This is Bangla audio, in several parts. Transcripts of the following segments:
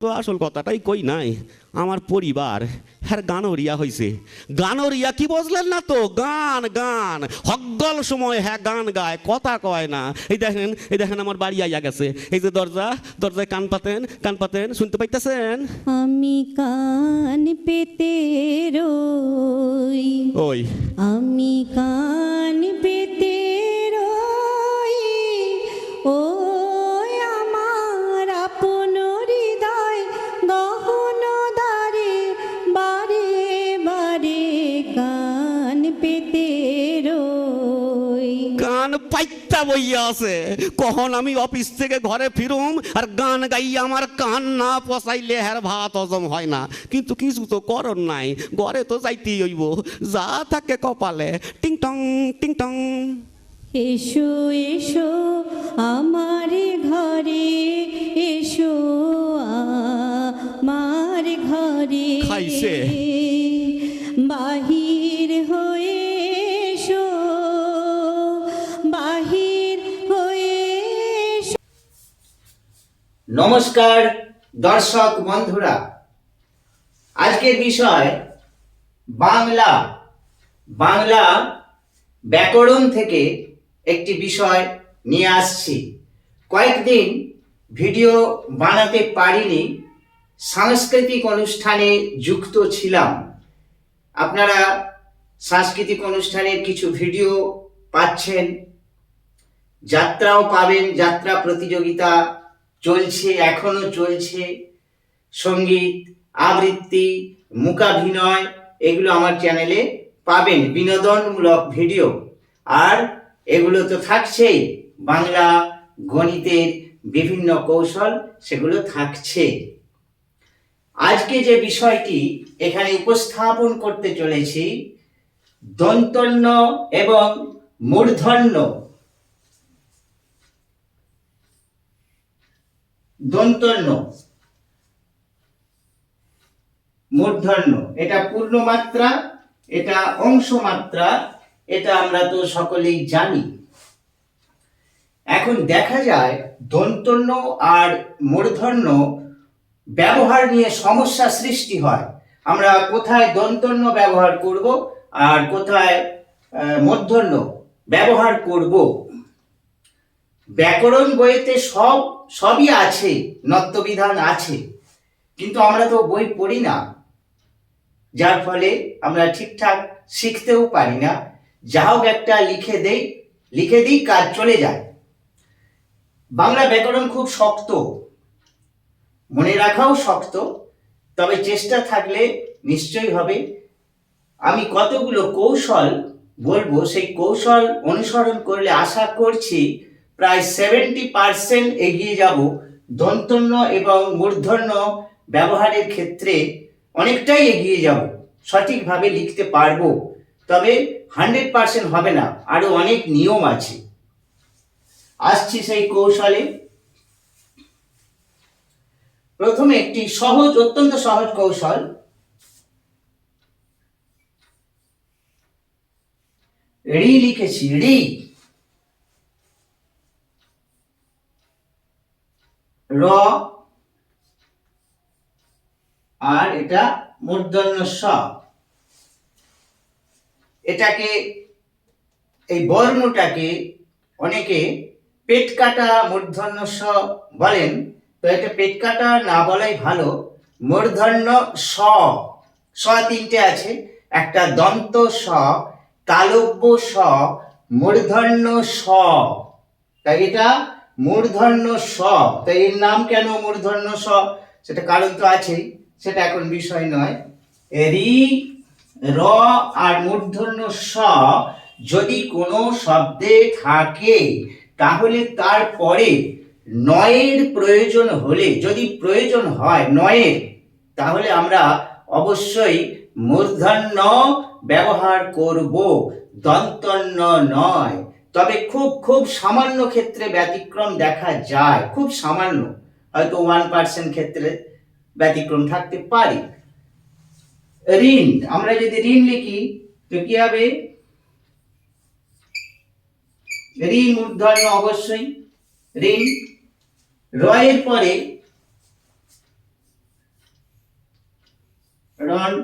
তো আসল কথাটাই কই নাই। আমার পরিবার হ্যাঁ গানরিয়া হয়েছে গানরিয়া কি বুঝলেন না তো? গান গান। হগল সময় হ্যাঁ গান গায় কথা কয় না। এই দেখেন এই দেখেন আমার বাড়ি আইয়া গেছে। এই যে দরজা দরজায় কান পাতেন কান পাতেন শুনতে পাইতেছেন? আমি কান পেতে রই। ওই। আমি কান পেতে রই। ও পাইতা বইয়া আছে। কখন আমি অফিস থেকে ঘরে ফিরুম আর গান গাইয়া আমার কান না পচাইলে হ্যার ভাত হজম হয় না। কিন্তু কিছু তো করন নাই ঘরে তো যাইতেই হইব। যা থাকে কপালে টিং টং টিং টং। এসো এসো আমার ঘরে এসো আমার ঘরে। খাইছে। বাহির নমস্কার, দর্শক বন্ধুরা। আজকের বিষয় বাংলা। বাংলা ব্যাকরণ থেকে একটি বিষয় নিয়ে আসছি। কয়েকদিন ভিডিও বানাতে পারিনি, সাংস্কৃতিক অনুষ্ঠানে যুক্ত ছিলাম। আপনারা সাংস্কৃতিক অনুষ্ঠানের কিছু ভিডিও পাচ্ছেন, যাত্রাও পাবেন, যাত্রা প্রতিযোগিতা চলছে, এখনও চলছে। সংগীত, আবৃত্তি মূকাভিনয় এগুলো আমার চ্যানেলে পাবেন। বিনোদনমূলক ভিডিও আর এগুলো তো থাকছেই। বাংলা গণিতের বিভিন্ন কৌশল সেগুলো থাকছে। আজকে যে বিষয়টি এখানে উপস্থাপন করতে চলেছি, দন্তন্য এবং মূর্ধন্য। দন্তন্য মূর্ধন্য। এটা পূর্ণ মাত্রা এটা অংশ মাত্রা এটা আমরা তো সকলেই জানি। এখন দেখা যায় দন্তন্য আর মূর্ধন্য ব্যবহার নিয়ে সমস্যা সৃষ্টি হয়। আমরা কোথায় দন্তন্য ব্যবহার করব আর কোথায় মূর্ধন্য ব্যবহার করব ব্যাকরণ বইতে সব, সবই আছে, নত্যবিধান আছে। কিন্তু আমরা তো বই পড়ি না। যার ফলে আমরা ঠিকঠাক শিখতেও পারি না। যা হোক একটা লিখে দেই, লিখে দিই, কাজ চলে যায়। বাংলা ব্যাকরণ খুব শক্ত। মনে রাখাও শক্ত। তবে চেষ্টা থাকলে নিশ্চয়ই হবে। আমি কতগুলো কৌশল বলব, সেই কৌশল অনুসরণ করলে আশা করছি প্রায় সেভেন্টি পার্সেন্ট এগিয়ে যাব। দন্তন্য এবং মূর্ধন্য ব্যবহারের ক্ষেত্রে অনেকটাই এগিয়ে যাব। সঠিকভাবে লিখতে পারব, তবে হান্ড্রেড পার্সেন্ট হবে না। আরও অনেক নিয়ম আছে। আসছি সেই কৌশলে। প্রথমে একটি সহজ, অত্যন্ত সহজ কৌশল। রি লিখেছি, র আর এটা মূর্ধন্য স এটাকে, এই বর্ণটাকে অনেকে পেট কাটা মূর্ধন্য স বলেন। তো এটা পেট কাটা না বলাই ভালো। মূর্ধন্য স স তিনটে আছে। একটা দন্ত স, তালব্য স, মূর্ধন্য স। তাই এটা মূর্ধন্য স। তাই এর নাম কেন মূর্ধন্য স? সেটা কারণ তো আছেই। সেটা এখন বিষয় নয়। রি র আর মূর্ধন্য স যদি কোনো শব্দে থাকে, তাহলে তারপরে নয়ের প্রয়োজন হলে, যদি প্রয়োজন হয় নয়ের, তাহলে আমরা অবশ্যই মূর্ধন্য ব্যবহার করব, দন্তন্য নয়। তবে খুব খুব সামান্য ক্ষেত্রে ব্যতিক্রম দেখা যায়, খুব সামান্য, হয়তো ওয়ান পার্সেন্ট ক্ষেত্রে। ব্যতিক্রম থাকতে পারে। ঋণ, আমরা যদি ঋণ লিখি, তো কি হবে? ঋণ মূর্ধন্য অবশ্যই। ঋণ রয়ের পরে রণ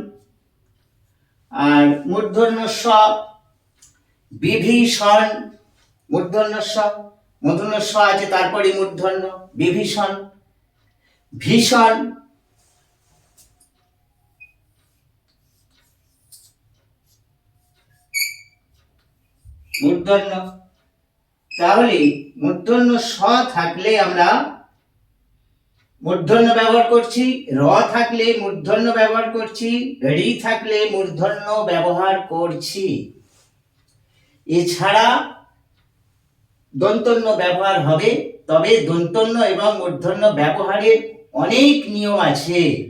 আর মূর্ধন্য স, বিভীষণ, মূর্ধন্য স, মূর্ধন্য আছে, তারপরে মূর্ধন্য, বিভীষণ, ভীষণ মূর্ধন্য। তাহলে মূর্ধন্য স থাকলে আমরা মূর্ধন্য ব্যবহার করছি, র থাকলে মূর্ধন্য ব্যবহার করছি, রি থাকলে মূর্ধন্য ব্যবহার করছি। এছাড়া দন্তন্য ব্যবহার হবে, তবে দন্তন্য এবং মূর্ধন্য ব্যবহারের অনেক নিয়ম আছে,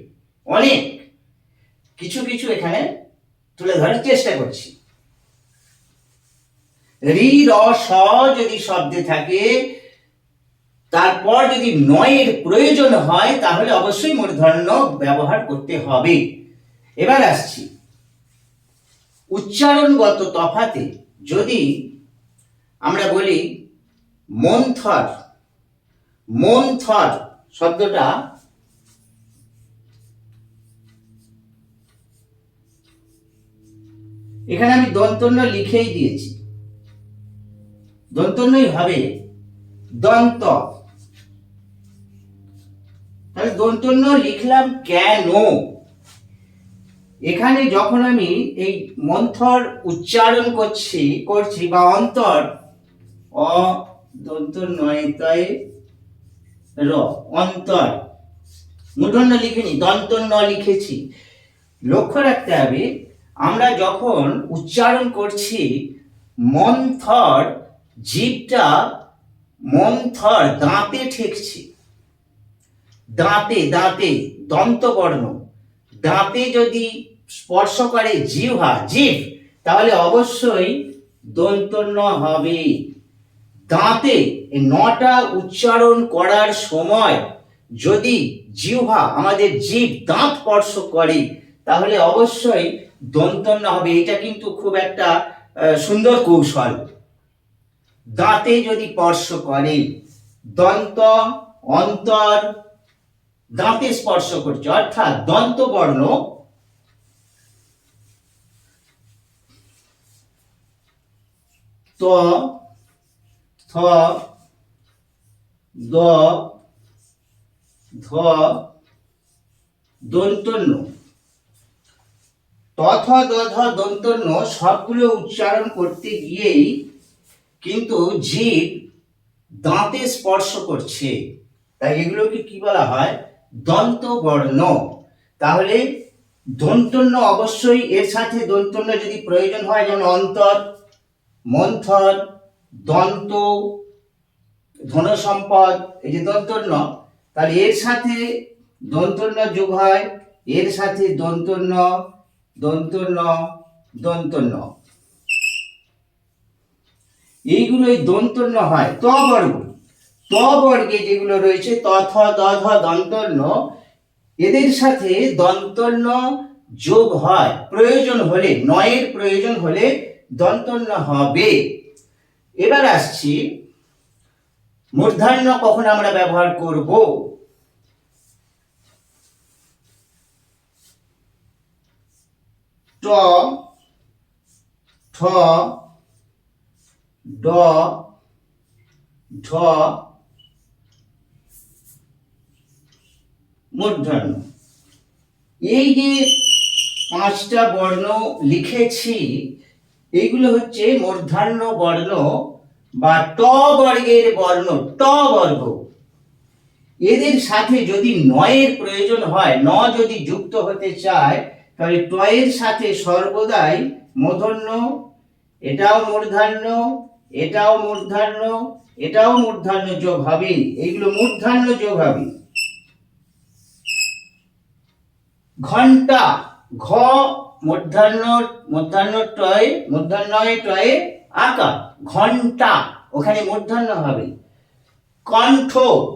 অনেক। কিছু কিছু এখানে তুলে ধরার চেষ্টা করছি। রি র যদি শব্দে থাকে, তারপর যদি নয়ের প্রয়োজন হয়, তাহলে অবশ্যই মূর্ধন্য ব্যবহার করতে হবে। এবার আসছি। উচ্চারণগত তফাতে যদি আমরা বলি মন্থর মন্থর শব্দটা এখানে আমি দন্তন্য লিখেই দিয়েছি। দন্তন্যই হবে। দন্ত। তাহলে দন্তন্য লিখলাম কেন? এখানে যখন আমি এই মন্থর উচ্চারণ করছি করছি বা অন্তর অ দন্ত র, অন্তর। মূর্ধন্য লিখিনি দন্ত ন লিখেছি। লক্ষ্য রাখতে হবে, আমরা যখন উচ্চারণ করছি মন্থর জীবটা মন্থর, দাঁতে ঠেকছি। দাঁতে দাঁতে, দন্তবর্ণ। দাঁতে যদি স্পর্শ করে জিহ্বা, জিভ, তাহলে অবশ্যই দন্তন্য হবে। দাঁতে নটা উচ্চারণ করার সময় যদি জিহ্বা, আমাদের জীব দাঁত স্পর্শ করে, তাহলে অবশ্যই দন্তন্য হবে। এটা কিন্তু খুব একটা সুন্দর কৌশল। দাঁতে যদি স্পর্শ করে, দন্ত, অন্তর, দাঁতে স্পর্শ করছে, অর্থাৎ দন্ত বর্ণ, ত, থ, দ, ধ, দন্তন্য। তথ দধ দন্তন্য সবগুলো উচ্চারণ করতে গিয়েই কিন্তু জীব দাঁতে স্পর্শ করছে। তাই এগুলোকে কি বলা হয়? দন্ত বর্ণ তাহলে দন্তন্য অবশ্যই এর সাথে দন্তন্য যদি প্রয়োজন হয়, যেমন অন্তর, মন্থর, দন্ত ধন সম্পদ এই যে দন্তন্য তাহলে এর সাথে দন্তন্য যোগ হয়, এর সাথে দন্তন্য দন্তন্য দন্তন্য এইগুলোই দন্তন্য হয়, ত বর্গ। ত বর্গে যেগুলো রয়েছে তথ দধ দন্তন্য এদের সাথে দন্তন্য যোগ হয়। প্রয়োজন হলে, নয়ের প্রয়োজন হলে দন্তন্য হবে। এবার আসছি, মূর্ধান্য কখন আমরা ব্যবহার করব? ট ঠ ড ঢ মূর্ধন্য এই যে পাঁচটা বর্ণ লিখেছি, এইগুলো হচ্ছে মূর্ধান্য বর্ণ বা ট বর্গের বর্ণ, ট বর্গ। এদের সাথে যদি নয়ের প্রয়োজন হয়, ন যদি যুক্ত হতে চায়, তাহলে টয়ের সাথে সর্বদাই মূর্ধন্য এটাও মূর্ধান্য এটাও মূর্ধান্য এটাও মূর্ধান্য যোগ হবে। এইগুলো মূর্ধান্য যোগ হবে। ঘণ্টা ঘ মূর্ধান্য মূর্ধান্য টয় মূর্ধান্যয় টয়ে আঁকা ঘণ্টা ওখানে মূর্ধান্য হবে। কণ্ঠ,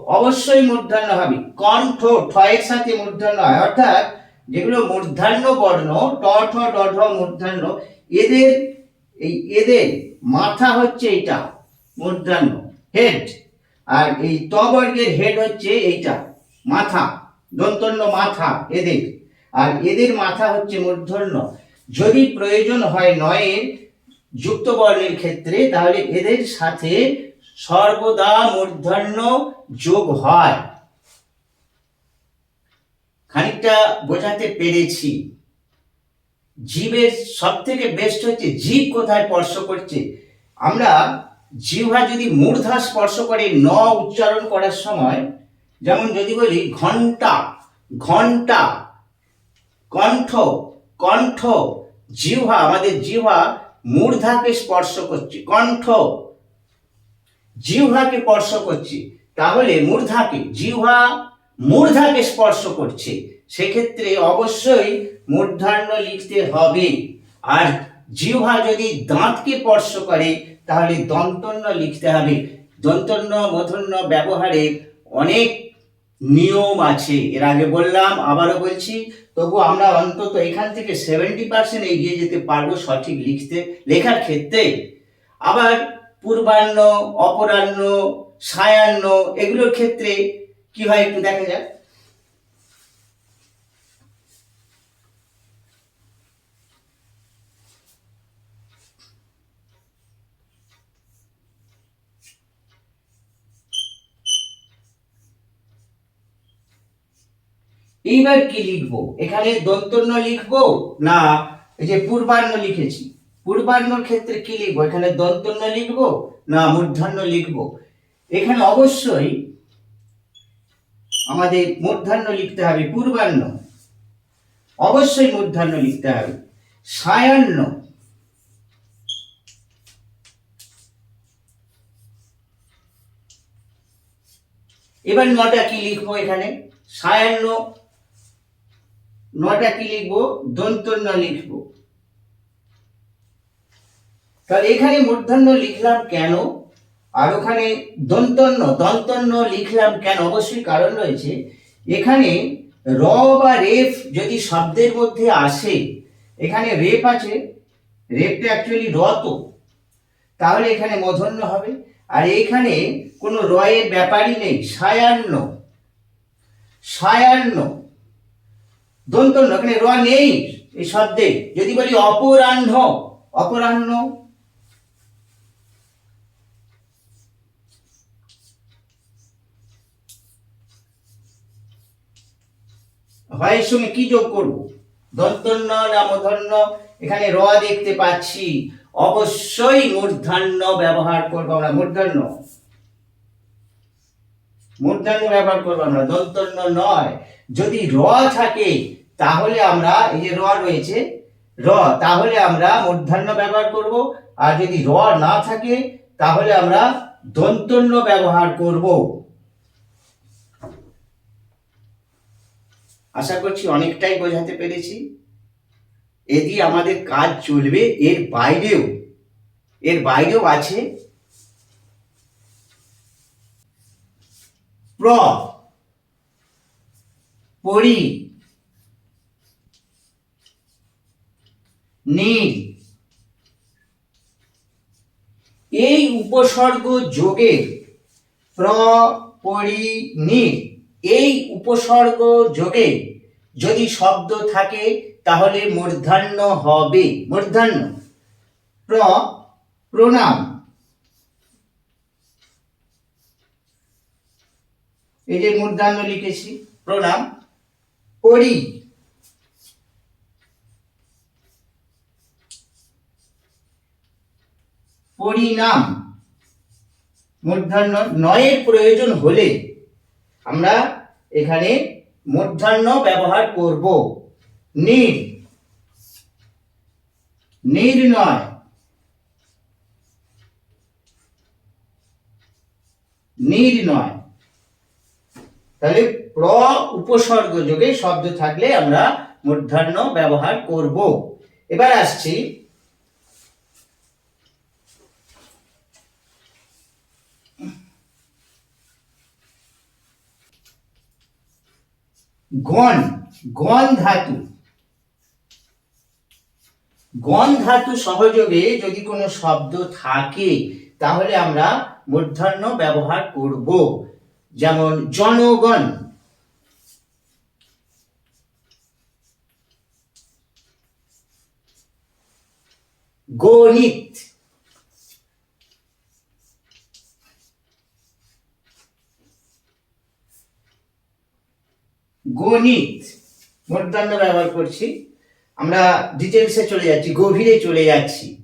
অবশ্যই মূর্ধান্য হবে। কণ্ঠ, ঠয়ের সাথে মূর্ধান্য হয়। অর্থাৎ যেগুলো মূর্ধান্য বর্ণ ট ঠ ড মূর্ধান্য, এদের এই এদের মাথা হচ্ছে এইটা মূর্ধান্য হেড আর এই তবর্গের হেড হচ্ছে এইটা, মাথা, দন্তন্য মাথা এদের। আর এদের মাথা হচ্ছে মূর্ধন্য। যদি প্রয়োজন হয় নয়ের যুক্ত বর্ণের ক্ষেত্রে, তাহলে এদের সাথে সর্বদা মূর্ধন্য যোগ হয়। খানিকটা বোঝাতে পেরেছি। জীবের সব থেকে বেস্ট হচ্ছে জীব কোথায় স্পর্শ করছে। আমরা জিহ্বা যদি মূর্ধা স্পর্শ করে ন উচ্চারণ করার সময়, যেমন যদি বলি ঘণ্টা ঘণ্টা কণ্ঠ কণ্ঠ, জিহ্বা, আমাদের জিহ্বা মূর্ধাকে স্পর্শ করছে, কণ্ঠ, জিহ্বাকে স্পর্শ করছে। তাহলে মূর্ধাকে, জিহ্বা মূর্ধাকে স্পর্শ করছে। সেক্ষেত্রে অবশ্যই মূর্ধান্য লিখতে হবে। আর জিহ্বা যদি দাঁতকে স্পর্শ করে, তাহলে দন্তন্য লিখতে হবে। দন্তন্য, মধন্য ব্যবহারে অনেক নিয়ম আছে। এর আগে বললাম, আবারও বলছি, তবু আমরা অন্তত এখান থেকে সেভেন্টি পার্সেন্ট এগিয়ে যেতে পারব সঠিক লিখতে, লেখার ক্ষেত্রে। আবার পূর্বাহ্ন, অপরাহ্ন, সায়াহ্ন, এগুলোর ক্ষেত্রে কি হয় একটু দেখা যাক। এইবার কি লিখব? এখানে দন্তন্য লিখব? না, এই যে পূর্বান্ন লিখেছি। পূর্বাহ্নর ক্ষেত্রে কি লিখব? এখানে দন্তন্য লিখব? না, মূর্ধন্য লিখব। এখানে অবশ্যই আমাদের মূর্ধান্য লিখতে হবে, পূর্বাহ্ন। অবশ্যই মূর্ধান্য লিখতে হবে। সায়াহ্ন। এবার নটা কি লিখব এখানে? সায়াহ্ন। নটা কি লিখব? দন্তন্য লিখব। তাহলে এখানে মূর্ধন্য লিখলাম কেন? আর ওখানে দন্তন্য দন্তন্য লিখলাম কেন? অবশ্যই কারণ রয়েছে। এখানে র বা রেফ যদি শব্দের মধ্যে আসে, এখানে রেপ আছে রেপটা অ্যাকচুয়ালি র তো। তাহলে এখানে মধন্য হবে। আর এখানে কোনো রয়ের ব্যাপারই নেই, সায়ান্ন। সায়ান্ন। দন্তন্য, এখানে র নেই এই শব্দে। যদি বলি অপরাহ্ন অপরাহ্ন হয়ের সঙ্গে কি যোগ করব? দন্তন্য না মূর্ধন্য এখানে র দেখতে পাচ্ছি। অবশ্যই মূর্ধান্য ব্যবহার করব আমরা, মূর্ধন্য। মূর্ধান্য ব্যবহার করব আমরা দন্তন্য নয়। যদি র থাকে, তাহলে আমরা, এই যে র রয়েছে, র, তাহলে আমরা মূর্ধান্য ব্যবহার করব। আর যদি র না থাকে, তাহলে আমরা দন্তন্য ব্যবহার করব। আশা করছি অনেকটাই বোঝাতে পেরেছি। এদি আমাদের কাজ চলবে, এর বাইরেও এর বাইরেও আছে প্র, পরি, নীল। এই উপসর্গ যোগের প্র, পরি, নীল। এই উপসর্গ যোগে যদি শব্দ থাকে, তাহলে মূর্ধান্য হবে। মূর্ধান্য। প্র, প্রণাম। এই যে মূর্ধান্য লিখেছি, প্রণাম। পরি। পরিণাম। মূর্ধান্য নয়ের প্রয়োজন হলে আমরা এখানে মূর্ধান্য ব্যবহার করব। নির। নির্ণয় নির্ণয় তাহলে প্র উপসর্গ যোগে শব্দ থাকলে আমরা মূর্ধান্য ব্যবহার করব। এবার আসছি গণ গণ ধাতু। গণ ধাতু সহযোগে যদি কোনো শব্দ থাকে, তাহলে আমরা মূর্ধন্য ব্যবহার করব। যেমন জনগণ। গণিত। গণিত। মূর্ধন্য ব্যবহার করছি। আমরা ডিটেলসে চলে যাচ্ছি, গভীরে চলে যাচ্ছি।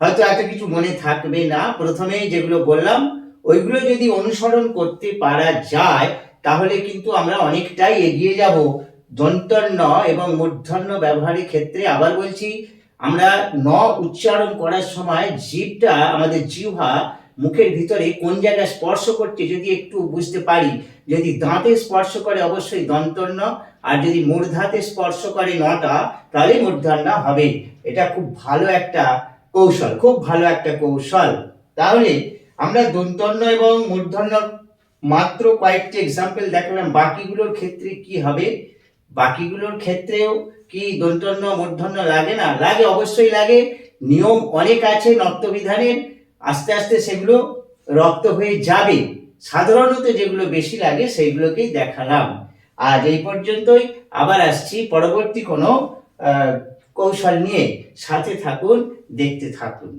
হয়তো এত কিছু মনে থাকবে না। প্রথমেই যেগুলো বললাম, ওইগুলো যদি অনুসরণ করতে পারা যায়, তাহলে কিন্তু আমরা অনেকটাই এগিয়ে যাব। দন্তন্য এবং মূর্ধন্য ব্যবহারের ক্ষেত্রে আবার বলছি, আমরা ন উচ্চারণ করার সময় জীবটা, আমাদের জিহ্বা মুখের ভিতরে কোন জায়গায় স্পর্শ করছে যদি একটু বুঝতে পারি, যদি দাঁতে স্পর্শ করে অবশ্যই দন্তন্য আর যদি মূর্ধাতে স্পর্শ করে নটা তাহলে মূর্ধন্য হবে। এটা খুব ভালো একটা কৌশল, খুব ভালো একটা কৌশল। তাহলে আমরা দন্তন্য এবং মূর্ধন্য মাত্র কয়েকটি এক্সাম্পল দেখলাম। বাকিগুলোর ক্ষেত্রে কি হবে? বাকিগুলোর ক্ষেত্রেও কি দন্তন্য মূর্ধন্য লাগে না? লাগে, অবশ্যই লাগে। নিয়ম অনেক আছে নত্যবিধানের আস্তে আস্তে সেগুলো রক্ত হয়ে যাবে। সাধারণত যেগুলো বেশি লাগে সেইগুলোকেই দেখালাম। আজ এই পর্যন্তই। আবার আসছি পরবর্তী কোনো কৌশল নিয়ে। সাথে থাকুন, দেখতে থাকুন।